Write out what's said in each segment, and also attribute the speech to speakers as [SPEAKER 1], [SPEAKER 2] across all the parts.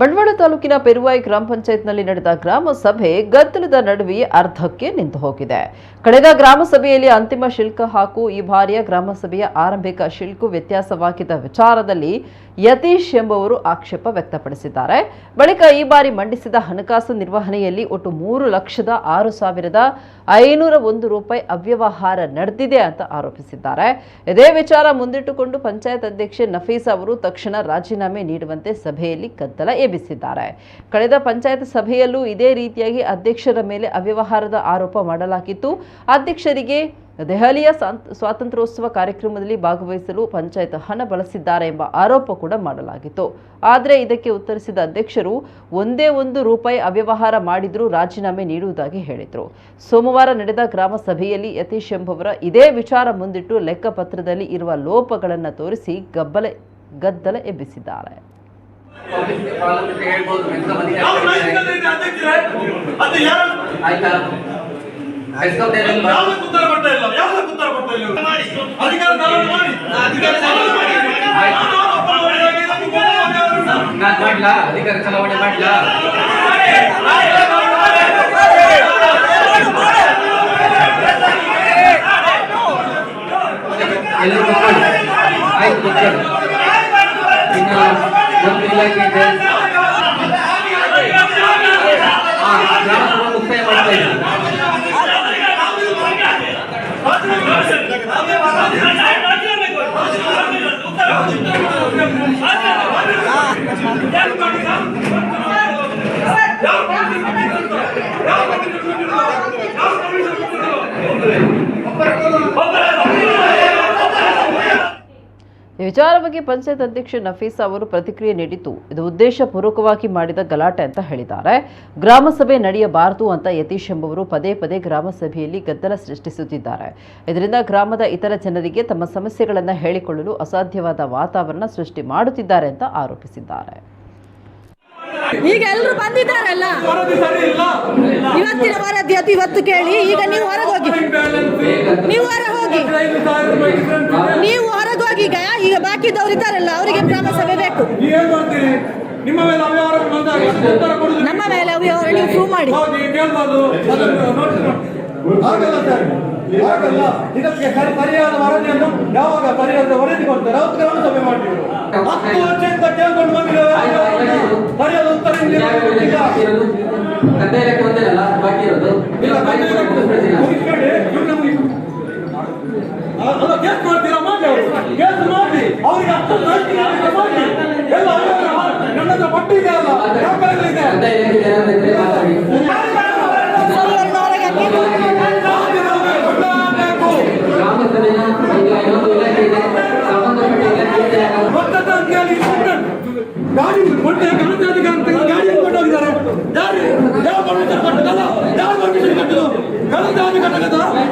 [SPEAKER 1] ಬಂಟ್ವಾಳ ತಾಲೂಕಿನ ಪೆರುವಾಯಿ ಗ್ರಾಮ ಪಂಚಾಯತ್ನಲ್ಲಿ ನಡೆದ ಗ್ರಾಮ ಸಭೆ ಗದ್ದಲದ ನಡುವೆ ಅರ್ಧಕ್ಕೆ ನಿಂತು ಹೋಗಿದೆ. ಕಳೆದ ಗ್ರಾಮ ಸಭೆಯಲ್ಲಿ ಅಂತಿಮ ಶುಲ್ಕ ಹಾಗೂ ಈ ಬಾರಿಯ ಗ್ರಾಮ ಸಭೆಯ ಆರಂಭಿಕ ಶುಲ್ಕ ವ್ಯತ್ಯಾಸವಾಗಿದ್ದ ವಿಚಾರದಲ್ಲಿ ಯತೀಶ್ ಎಂಬುವರು ಆಕ್ಷೇಪ ವ್ಯಕ್ತಪಡಿಸಿದ್ದಾರೆ. ಬಳಿಕ ಈ ಬಾರಿ ಮಂಡಿಸಿದ ಹಣಕಾಸು ನಿರ್ವಹಣೆಯಲ್ಲಿ ಒಟ್ಟು ಮೂರು ಲಕ್ಷದ ಆರು ಸಾವಿರದ ಐನೂರ ಒಂದು ರೂಪಾಯಿ ಅವ್ಯವಹಾರ ನಡೆದಿದೆ ಅಂತ ಆರೋಪಿಸಿದ್ದಾರೆ. ಇದೇ ವಿಚಾರ ಮುಂದಿಟ್ಟುಕೊಂಡು ಪಂಚಾಯತ್ ಅಧ್ಯಕ್ಷೆ ನಫೀಸ್ ಅವರು ತಕ್ಷಣ ರಾಜೀನಾಮೆ ನೀಡುವಂತೆ ಸಭೆಯಲ್ಲಿ ಗದ್ದಲ ಎಬ್ಬಿಸಿದ್ದಾರೆ. ಕಳೆದ ಪಂಚಾಯತ್ ಸಭೆಯಲ್ಲೂ ಇದೇ ರೀತಿಯಾಗಿ ಅಧ್ಯಕ್ಷರ ಮೇಲೆ ಅವ್ಯವಹಾರದ ಆರೋಪ ಮಾಡಲಾಗಿತ್ತು. ಅಧ್ಯಕ್ಷರಿಗೆ ದೆಹಲಿಯ ಸ್ವಾತ್, ಸ್ವಾತಂತ್ರ್ಯೋತ್ಸವ ಕಾರ್ಯಕ್ರಮದಲ್ಲಿ ಭಾಗವಹಿಸಲು ಪಂಚಾಯತ್ ಹಣ ಬಳಸಿದ್ದಾರೆ ಎಂಬ ಆರೋಪ ಕೂಡ ಮಾಡಲಾಗಿತ್ತು. ಆದರೆ ಇದಕ್ಕೆ ಉತ್ತರಿಸಿದ ಅಧ್ಯಕ್ಷರು, ಒಂದೇ ಒಂದು ರೂಪಾಯಿ ಅವ್ಯವಹಾರ ಮಾಡಿದರೂ ರಾಜೀನಾಮೆ ನೀಡುವುದಾಗಿ ಹೇಳಿದರು. ಸೋಮವಾರ ನಡೆದ ಗ್ರಾಮ ಸಭೆಯಲ್ಲಿ ಯತೀಶ್ ಎಂಬುವರ ಇದೇ ವಿಚಾರ ಮುಂದಿಟ್ಟು ಲೆಕ್ಕಪತ್ರದಲ್ಲಿ ಇರುವ ಲೋಪಗಳನ್ನು ತೋರಿಸಿ ಗಬ್ಬಲೆ, ಗದ್ದಲ ಎಬ್ಬಿಸಿದ್ದಾರೆ.
[SPEAKER 2] ಯಾವ್ದಕ್ಕೂ ಉತ್ತರ ಕೊಡ್ತಾ ಇಲ್ಲ ಉತ್ತರ ಕೊಡ್ತಾ ಇವರು? ಅಧಿಕಾರ ಚಾಲನೆ ಮಾಡಿ. ಅಧಿಕಾರ ಚಾಲನೆ ಮಾಡಿ.
[SPEAKER 3] ಅಧಿಕಾರ ಚಲಾವಣೆ ಮಾಡ್ಲಾ ಆಯ್ತು ಇಲಾಖೆ ಹಾ, ಗ್ರಾಮಸಭಾ ಮುಕ್ತಾಯ ಮಾಡ್ತಾ ಇದ್ದೀನಿ
[SPEAKER 1] ಈ ವಿಚಾರ ಬಗ್ಗೆ ಪಂಚಾಯತ್ ಅಧ್ಯಕ್ಷ ನಫೀಸಾ ಅವರು ಪ್ರತಿಕ್ರಿಯೆ ನೀಡಿದ್ದು, ಇದು ಉದ್ದೇಶಪೂರ್ವಕವಾಗಿ ಮಾಡಿದ ಗಲಾಟೆ ಅಂತ ಹೇಳಿದ್ದಾರೆ. ಗ್ರಾಮಸಭೆ ನಡೆಯಬಾರದು ಅಂತ ಯತೀಶ್ ಎಂಬುವರು ಪದೇ ಪದೇ ಗ್ರಾಮಸಭೆಯಲ್ಲಿ ಗದ್ದಲ ಸೃಷ್ಟಿಸುತ್ತಿದ್ದಾರೆ. ಇದರಿಂದ ಗ್ರಾಮದ ಇತರ ಜನರಿಗೆ ತಮ್ಮ ಸಮಸ್ಯೆಗಳನ್ನು ಹೇಳಿಕೊಳ್ಳಲು ಅಸಾಧ್ಯವಾದ ವಾತಾವರಣ ಸೃಷ್ಟಿ ಮಾಡುತ್ತಿದ್ದಾರೆ ಅಂತ ಆರೋಪಿಸಿದ್ದಾರೆ.
[SPEAKER 4] ಈಗ ಎಲ್ಲರೂ ಬಂದಿದ್ದಾರಲ್ಲ? ಇವತ್ತಿನ ವರದಿ ಅದು ಇವತ್ತು ಕೇಳಿ, ಈಗ ನೀವು ಹೊರಗೆ ಹೋಗಿ ನೀವು ಹೊರಗೆ ಹೋಗಿ. ನೀವು ಹೊರಗೆ ಹೋಗಿ ಈಗ ಈಗ ಬಾಕಿದವ್ರು ಇದ್ದಾರಲ್ಲ, ಅವರಿಗೆ ಗ್ರಾಮ ಸಭೆ ಬೇಕು.
[SPEAKER 2] ನಿಮ್ಮ ಮೇಲೆ ಅವ್ಯವಹಾರ
[SPEAKER 4] ನೀವು ಪ್ರೂವ್ ಮಾಡಿ.
[SPEAKER 2] ಪರಿಹಾರ
[SPEAKER 5] ಆಗಲ್ಲ ಇದಕ್ಕೆ ಸರಿಯಾದ ವರದಿಯನ್ನು ಯಾವಾಗ ಸರಿಯಾದ ವರದಿ ಕೊಡ್ತಾರೆ? ಹತ್ತು ವರ್ಷದಿಂದ ಕೇಳ್ಕೊಂಡು ಬಂದಿದ್ದೇವೆ ಸರಿಯಾದ ಉತ್ತರ
[SPEAKER 3] ಬಾಕಿ ಇರೋದು.
[SPEAKER 5] ಇಲ್ಲ, ಅಲ್ಲ, ಕೇಸ್ ಮಾಡ್ತೀರಾ? ಮಾಡಿ ಕೇಸ್ ಮಾಡಿ ಅವ್ರಿಗೆ ಹತ್ತು ಮಾಡಿ ಎಲ್ಲ ನನ್ನ ಪಟ್ಟಿ ಇದೆ? ಅಲ್ಲ ಇದೆ ಗಾಡಿ ಮೊನ್ನೆ ಗಣತಾಧಿಕ ಅಂತ ಗಾಡಿ ಕೊಟ್ಟೋಗಿದ್ದಾರೆ ಯಾರು ಯಾವ ಪರ್ಮಿಷನ್ ಕೊಟ್ಟದಲ್ಲ ಯಾವ ಪರ್ಮಿಷನ್ ಕೊಟ್ಟದು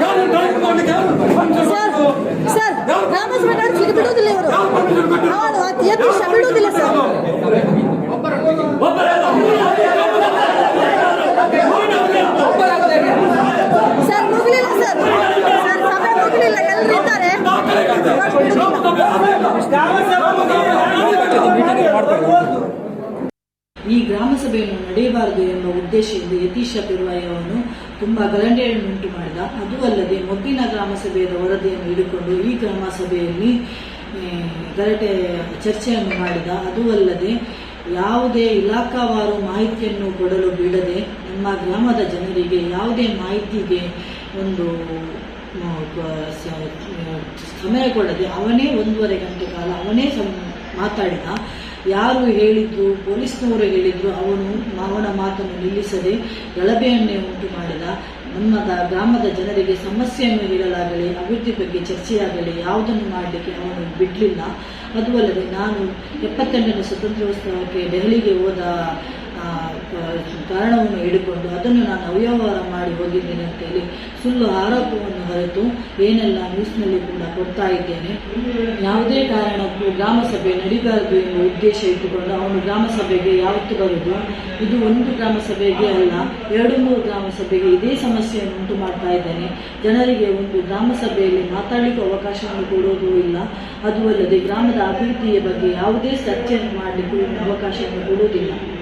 [SPEAKER 5] ಗಾಡಿ ಡ್ರೈವ್ ಮಾಡ್ಲಿಕ್ಕೆ ಯಾರು
[SPEAKER 4] ಸರ್ ರಾಮಸ್ವಾಮಿ ಸಭೆ ನಡೆಸಲಿಕ್ಕೆ ಬಿಡುವುದಿಲ್ಲ ಇವರು.
[SPEAKER 5] ಯಾವ ಪರ್ಮಿಷನ್ ಕೊಟ್ಟರು
[SPEAKER 4] ಹೌದು ಅದು ಯತೀಶ ಬಿಡುವುದಿಲ್ಲ ಸರ್.
[SPEAKER 5] ಒಬ್ಬರೇ.
[SPEAKER 4] Sir ಮುಗಿಲಿಲ್ಲ sir. ಸರ್ ಸಭೆ ಮುಗಿಲಿಲ್ಲ. ಎಲ್ಲರೂ ಇದ್ದಾರೆ
[SPEAKER 6] ಈ ಗ್ರಾಮ ಸಭೆಯನ್ನು ನಡೆಯಬಾರದು ಎಂಬ ಉದ್ದೇಶದಿಂದ ಯತೀಶ ಪಿರ್ವಾಯವನ್ನು ತುಂಬಾ ಉಂಟು ಮಾಡಿದ. ಅದು ಅಲ್ಲದೆ ಮೊಬ್ಬಿನ ಗ್ರಾಮ ಸಭೆಯ ವರದಿಯನ್ನು ಹಿಡಿಕೊಂಡು ಈ ಗ್ರಾಮ ಸಭೆಯಲ್ಲಿ ಗಲಾಟೆ, ಚರ್ಚೆಯನ್ನು ಮಾಡಿದ. ಅದು ಅಲ್ಲದೆ ಯಾವುದೇ ಇಲಾಖಾವಾರು ಮಾಹಿತಿಯನ್ನು ಕೊಡಲು ಬಿಡದೆ ನಮ್ಮ ಗ್ರಾಮದ ಜನರಿಗೆ ಯಾವುದೇ ಮಾಹಿತಿಗೆ ಒಂದು ಸಮಯ ಕೊಡದೆ ಅವನೇ ಒಂದೂವರೆ ಗಂಟೆ ಕಾಲ ಅವನೇ ಸಂ- ಮಾತಾಡಿದ. ಯಾರು ಹೇಳಿದ್ರು, ಪೊಲೀಸ್ನವರು ಹೇಳಿದ್ರು, ಅವನು ಅವನ ಮಾತನ್ನು ನಿಲ್ಲಿಸದೆ ಗಲಭೆಯನ್ನೇ ಉಂಟು ಮಾಡಿದ. ನಮ್ಮ ಗ್ರಾಮದ ಜನರಿಗೆ ಸಮಸ್ಯೆಯನ್ನು ಹೇಳಲಾಗಲಿ, ಅಭಿವೃದ್ಧಿ ಬಗ್ಗೆ ಚರ್ಚೆಯಾಗಲಿ ಯಾವುದನ್ನು ಮಾಡಲಿಕ್ಕೆ ಅವನು ಬಿಡಲಿಲ್ಲ. ಅದು ಅಲ್ಲದೆ ನಾನು ಎಪ್ಪತ್ತೆಂಟನೇ ಸ್ವತಂತ್ರೋತ್ಸವಕ್ಕೆ ದೆಹಲಿಗೆ ಹೋದ ಕಾರಣವನ್ನು ಹಿಡಿಕೊಂಡು ಅದನ್ನು ನಾನು ಅವ್ಯವಹಾರ ಮಾಡಿ ಹೋಗಿದ್ದೇನೆ ಅಂತೇಳಿ ಸುಳ್ಳು ಆರೋಪವನ್ನು ಹೊರತು ಏನೆಲ್ಲ ನ್ಯೂಸ್ನಲ್ಲಿ ಕೂಡ ಕೊಡ್ತಾ ಇದ್ದೇನೆ. ಯಾವುದೇ ಕಾರಣಕ್ಕೂ ಗ್ರಾಮ ಸಭೆ ನಡಿಬಾರದು ಎಂಬ ಉದ್ದೇಶ ಇಟ್ಟುಕೊಂಡು ಅವನು ಗ್ರಾಮ ಸಭೆಗೆ ಯಾವತ್ತು ಬರುವುದು ಇದು ಒಂದು ಗ್ರಾಮ ಸಭೆಗೆ ಅಲ್ಲ, ಎರಡು ಮೂರು ಗ್ರಾಮ ಸಭೆಗೆ ಇದೇ ಸಮಸ್ಯೆಯನ್ನು ಉಂಟು ಮಾಡ್ತಾ ಇದ್ದೇನೆ. ಜನರಿಗೆ ಒಂದು ಗ್ರಾಮ ಸಭೆಯಲ್ಲಿ ಮಾತಾಡಲಿಕ್ಕೆ ಅವಕಾಶವನ್ನು ಕೊಡೋದು ಇಲ್ಲ. ಅದು ಅಲ್ಲದೆ ಗ್ರಾಮದ ಅಭಿವೃದ್ಧಿಯ ಬಗ್ಗೆ ಯಾವುದೇ ಚರ್ಚೆಯನ್ನು ಮಾಡಲಿಕ್ಕೂ ಅವಕಾಶವನ್ನು ಕೊಡುವುದಿಲ್ಲ.